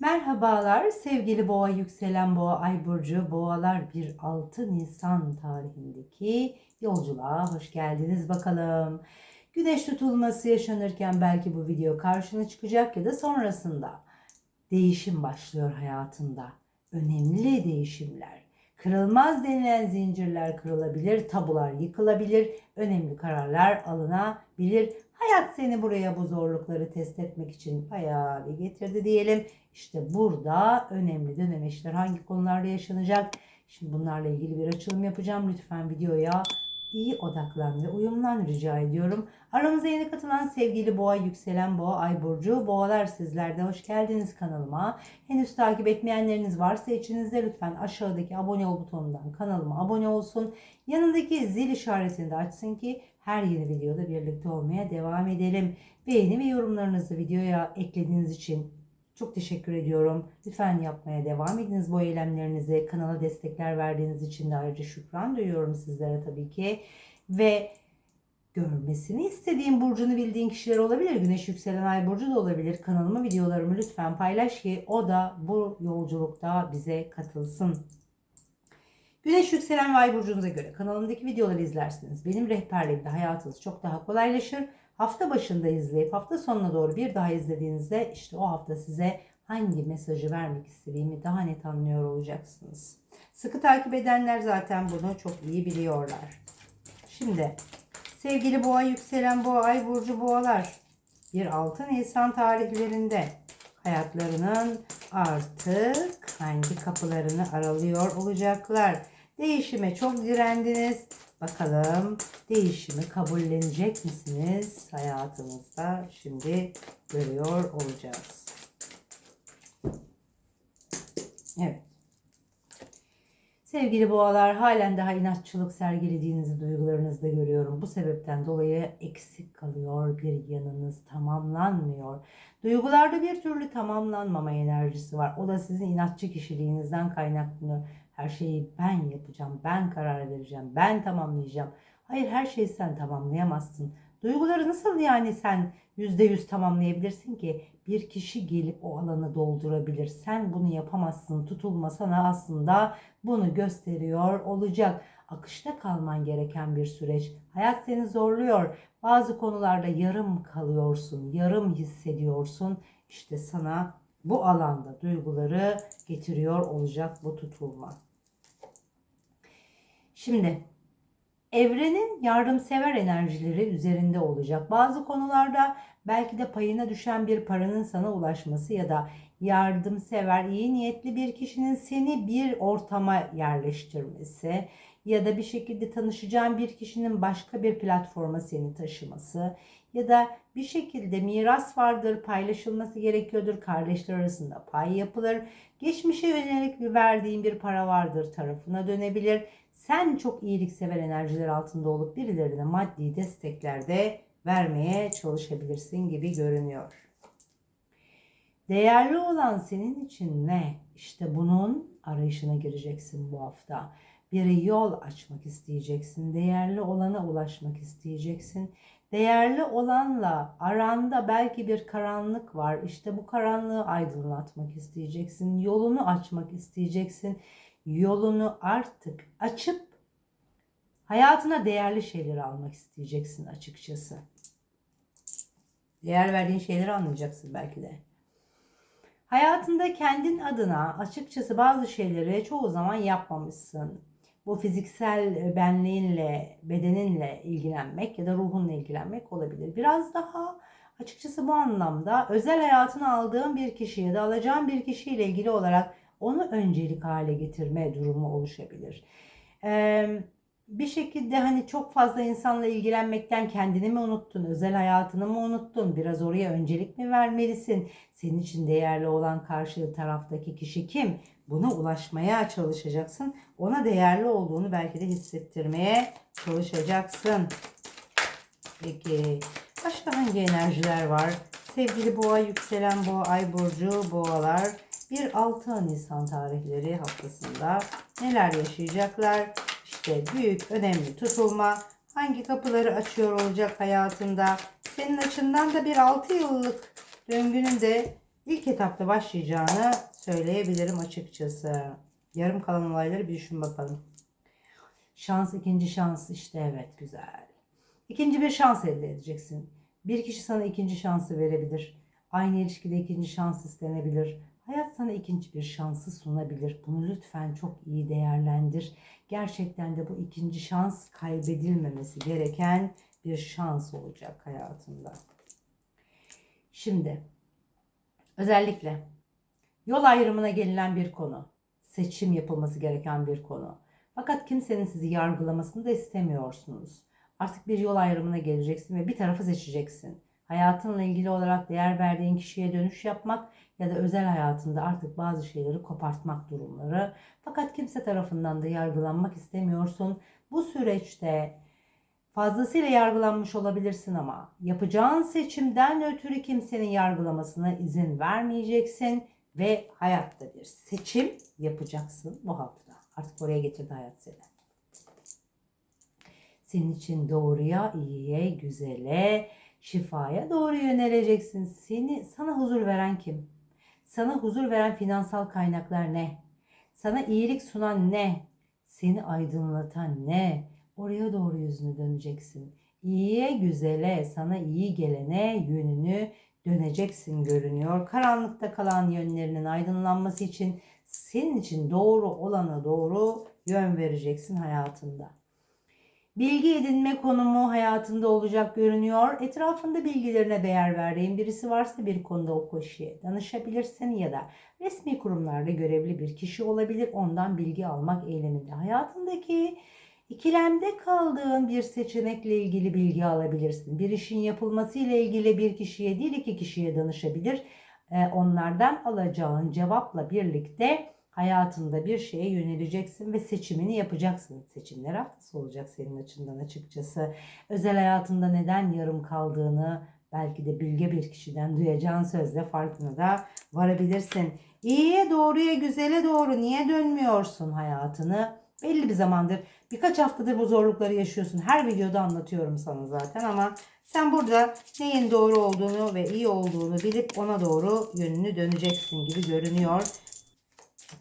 Merhabalar sevgili boğa yükselen boğa ay burcu boğalar 1-6 Nisan tarihindeki yolculuğa hoş geldiniz bakalım. Güneş tutulması yaşanırken belki bu video karşına çıkacak ya da sonrasında değişim başlıyor hayatında. Önemli değişimler. Kırılmaz denilen zincirler kırılabilir, tabular yıkılabilir, önemli kararlar alınabilir. Hayat seni buraya bu zorlukları test etmek için bayağı bir getirdi diyelim. İşte burada önemli dönemeçler hangi konularda yaşanacak? Şimdi bunlarla ilgili bir açılım yapacağım. Lütfen videoya iyi odaklan ve uyumlan rica ediyorum. Aramıza yeni katılan sevgili boğa, yükselen boğa, ay burcu, boğalar sizlerde hoş geldiniz kanalıma. Henüz takip etmeyenleriniz varsa içinizde lütfen aşağıdaki abone ol butonundan kanalıma abone olsun. Yanındaki zil işaretini de açsın ki her yeni videoda birlikte olmaya devam edelim. Beğeni ve yorumlarınızı videoya eklediğiniz için çok teşekkür ediyorum. Lütfen yapmaya devam ediniz bu eylemlerinizi. Kanala destekler verdiğiniz için de ayrıca şükran duyuyorum sizlere tabii ki. Ve görmesini istediğim burcunu bildiğin kişiler olabilir. Güneş yükselen ay burcu da olabilir. Kanalımı videolarımı lütfen paylaş ki o da bu yolculukta bize katılsın. Güneş yükselen ve ay burcunuza göre kanalımdaki videoları izlersiniz. Benim rehberliğimde hayatınız çok daha kolaylaşır. Hafta başında izleyip hafta sonuna doğru bir daha izlediğinizde işte o hafta size hangi mesajı vermek istediğimi daha net anlıyor olacaksınız. Sıkı takip edenler zaten bunu çok iyi biliyorlar. Şimdi sevgili boğa yükselen boğa ay burcu boğalar 1-6 Nisan tarihlerinde hayatlarının artık hangi kapılarını aralıyor olacaklar. Değişime çok direndiniz. Bakalım değişimi kabullenecek misiniz hayatınızda? Şimdi görüyor olacağız. Evet. Sevgili boğalar halen daha inatçılık sergilediğinizi duygularınızda görüyorum. Bu sebepten dolayı eksik kalıyor bir yanınız tamamlanmıyor. Duygularda bir türlü tamamlanmama enerjisi var. O da sizin inatçı kişiliğinizden kaynaklanıyor. Her şeyi ben yapacağım, ben karar vereceğim, ben tamamlayacağım. Hayır her şeyi sen tamamlayamazsın. Duyguları nasıl yani sen yüzde yüz tamamlayabilirsin ki? Bir kişi gelip o alanı doldurabilir. Sen bunu yapamazsın. Tutulma sana aslında bunu gösteriyor olacak. Akışta kalman gereken bir süreç. Hayat seni zorluyor. Bazı konularda yarım kalıyorsun, yarım hissediyorsun. İşte sana bu alanda duyguları getiriyor olacak bu tutulma. Şimdi evrenin yardımsever enerjileri üzerinde olacak. Bazı konularda belki de payına düşen bir paranın sana ulaşması ya da yardımsever, iyi niyetli bir kişinin seni bir ortama yerleştirmesi ya da bir şekilde tanışacağın bir kişinin başka bir platforma seni taşıması ya da bir şekilde miras vardır, paylaşılması gerekiyordur, kardeşler arasında pay yapılır. Geçmişe yönelik bir verdiğin bir para vardır tarafına dönebilir. Sen çok iyiliksever enerjiler altında olup birilerine maddi destekler de vermeye çalışabilirsin gibi görünüyor. Değerli olan senin için ne? İşte bunun arayışına gireceksin bu hafta. Bir yol açmak isteyeceksin. Değerli olana ulaşmak isteyeceksin. Değerli olanla aranda belki bir karanlık var. İşte bu karanlığı aydınlatmak isteyeceksin. Yolunu açmak isteyeceksin. Yolunu artık açıp hayatına değerli şeyleri almak isteyeceksin açıkçası. Değer verdiğin şeyleri anlayacaksın belki de. Hayatında kendin adına açıkçası bazı şeyleri çoğu zaman yapmamışsın. Bu fiziksel benliğinle, bedeninle ilgilenmek ya da ruhunla ilgilenmek olabilir. Biraz daha açıkçası bu anlamda özel hayatını aldığın bir kişi ya da alacağın bir kişiyle ilgili olarak onu öncelik hale getirme durumu oluşabilir. Bir şekilde hani çok fazla insanla ilgilenmekten kendini mi unuttun, özel hayatını mı unuttun, biraz oraya öncelik mi vermelisin? Senin için değerli olan karşı taraftaki kişi kim? Buna ulaşmaya çalışacaksın. Ona değerli olduğunu belki de hissettirmeye çalışacaksın. Peki başka hangi enerjiler var? Sevgili boğa, yükselen boğa, ay burcu, boğalar 1-6 Nisan tarihleri haftasında neler yaşayacaklar? İşte büyük, önemli tutulma hangi kapıları açıyor olacak hayatında? Senin açından da bir 6 yıllık döngünün de ilk etapta başlayacağını söyleyebilirim açıkçası. Yarım kalan olayları bir düşün bakalım. Şans ikinci şans işte evet güzel. İkinci bir şans elde edeceksin. Bir kişi sana ikinci şansı verebilir. Aynı ilişkide ikinci şans istenebilir. Hayat sana ikinci bir şansı sunabilir. Bunu lütfen çok iyi değerlendir. Gerçekten de bu ikinci şans kaybedilmemesi gereken bir şans olacak hayatında. Şimdi özellikle yol ayrımına gelinen bir konu, seçim yapılması gereken bir konu. Fakat kimsenin sizi yargılamasını da istemiyorsunuz. Artık bir yol ayrımına geleceksin ve bir tarafı seçeceksin. Hayatınla ilgili olarak değer verdiğin kişiye dönüş yapmak ya da özel hayatında artık bazı şeyleri kopartmak durumları. Fakat kimse tarafından da yargılanmak istemiyorsun. Bu süreçte fazlasıyla yargılanmış olabilirsin ama yapacağın seçimden ötürü kimsenin yargılamasına izin vermeyeceksin ve hayatta bir seçim yapacaksın bu hafta. Artık oraya getirdi hayat seni. Senin için doğruya, iyiye, güzele, şifaya doğru yöneleceksin. Seni sana huzur veren kim? Sana huzur veren finansal kaynaklar ne? Sana iyilik sunan ne? Seni aydınlatan ne? Oraya doğru yüzünü döneceksin. İyiye, güzele, sana iyi gelene yönünü döneceksin görünüyor. Karanlıkta kalan yönlerinin aydınlanması için senin için doğru olana doğru yön vereceksin hayatında. Bilgi edinme konumu hayatında olacak görünüyor. Etrafında bilgilerine değer verdiğin birisi varsa bir konuda o kişiye danışabilirsin ya da resmi kurumlarda görevli bir kişi olabilir. Ondan bilgi almak eyleminde. Hayatındaki ikilemde kaldığın bir seçenekle ilgili bilgi alabilirsin. Bir işin yapılması ile ilgili bir kişiye değil iki kişiye danışabilir. Ee, onlardan alacağın cevapla birlikte hayatında bir şeye yöneleceksin ve seçimini yapacaksın. Seçimler haftası olacak senin açından açıkçası. Özel hayatında neden yarım kaldığını belki de bilge bir kişiden duyacağın sözle farkına da varabilirsin. İyiye doğruya güzele doğru niye dönmüyorsun hayatını? Belli bir zamandır birkaç haftadır bu zorlukları yaşıyorsun. Her videoda anlatıyorum sana zaten ama sen burada neyin doğru olduğunu ve iyi olduğunu bilip ona doğru yönünü döneceksin gibi görünüyor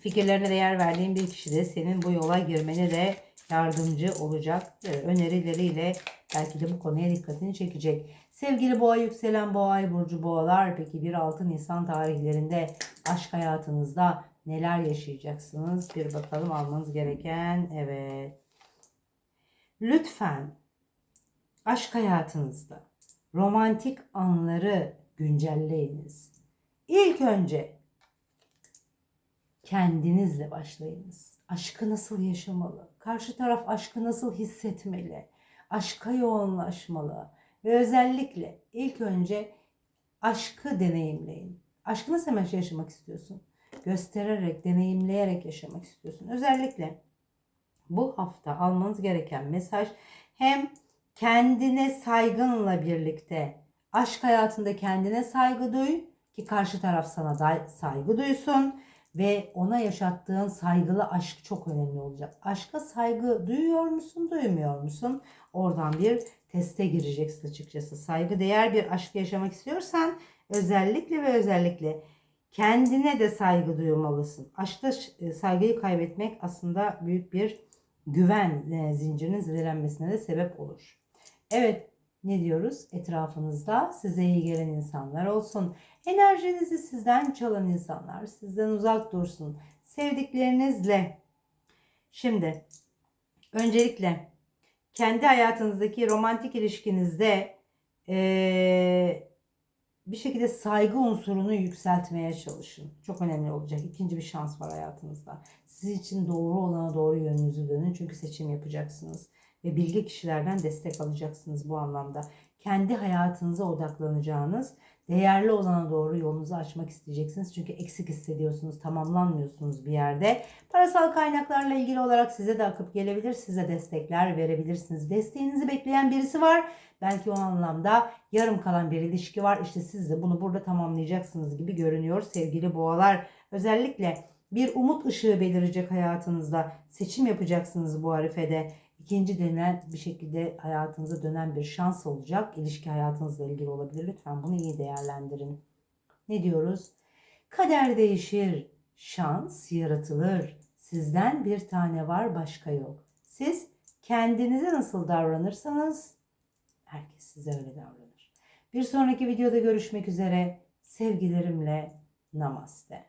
fikirlerine değer verdiğin bir kişi de senin bu yola girmene de yardımcı olacak. Ee, önerileriyle belki de bu konuya dikkatini çekecek. Sevgili boğa yükselen boğa burcu boğalar peki 1-6 Nisan tarihlerinde aşk hayatınızda neler yaşayacaksınız? Bir bakalım almanız gereken evet. Lütfen aşk hayatınızda romantik anları güncelleyiniz. İlk önce kendinizle başlayınız. Aşkı nasıl yaşamalı? Karşı taraf aşkı nasıl hissetmeli? Aşka yoğunlaşmalı. Ve özellikle ilk önce aşkı deneyimleyin. Aşkı nasıl hemen yaşamak istiyorsun? Göstererek, deneyimleyerek yaşamak istiyorsun. Özellikle bu hafta almanız gereken mesaj hem kendine saygınla birlikte aşk hayatında kendine saygı duy ki karşı taraf sana da saygı duysun ve ona yaşattığın saygılı aşk çok önemli olacak. Aşka saygı duyuyor musun, duymuyor musun? Oradan bir teste gireceksin açıkçası. Saygı değer bir aşk yaşamak istiyorsan özellikle ve özellikle kendine de saygı duymalısın. Aşkta e, saygıyı kaybetmek aslında büyük bir güven e, zincirinin zedelenmesine de sebep olur. Evet ne diyoruz? Etrafınızda size iyi gelen insanlar olsun. Enerjinizi sizden çalan insanlar sizden uzak dursun. Sevdiklerinizle. Şimdi öncelikle kendi hayatınızdaki romantik ilişkinizde ee, bir şekilde saygı unsurunu yükseltmeye çalışın. Çok önemli olacak. İkinci bir şans var hayatınızda. Sizin için doğru olana doğru yönünüzü dönün. Çünkü seçim yapacaksınız ve bilgi kişilerden destek alacaksınız bu anlamda. Kendi hayatınıza odaklanacağınız, değerli olana doğru yolunuzu açmak isteyeceksiniz. Çünkü eksik hissediyorsunuz, tamamlanmıyorsunuz bir yerde. Parasal kaynaklarla ilgili olarak size de akıp gelebilir, size destekler verebilirsiniz. Desteğinizi bekleyen birisi var. Belki o anlamda yarım kalan bir ilişki var. İşte siz de bunu burada tamamlayacaksınız gibi görünüyor sevgili boğalar. Özellikle bir umut ışığı belirecek hayatınızda. Seçim yapacaksınız bu arifede. İkinci denen bir şekilde hayatınıza dönen bir şans olacak. İlişki hayatınızla ilgili olabilir. Lütfen bunu iyi değerlendirin. Ne diyoruz? Kader değişir, şans yaratılır. Sizden bir tane var, başka yok. Siz kendinize nasıl davranırsanız herkes size öyle davranır. Bir sonraki videoda görüşmek üzere. Sevgilerimle namaste.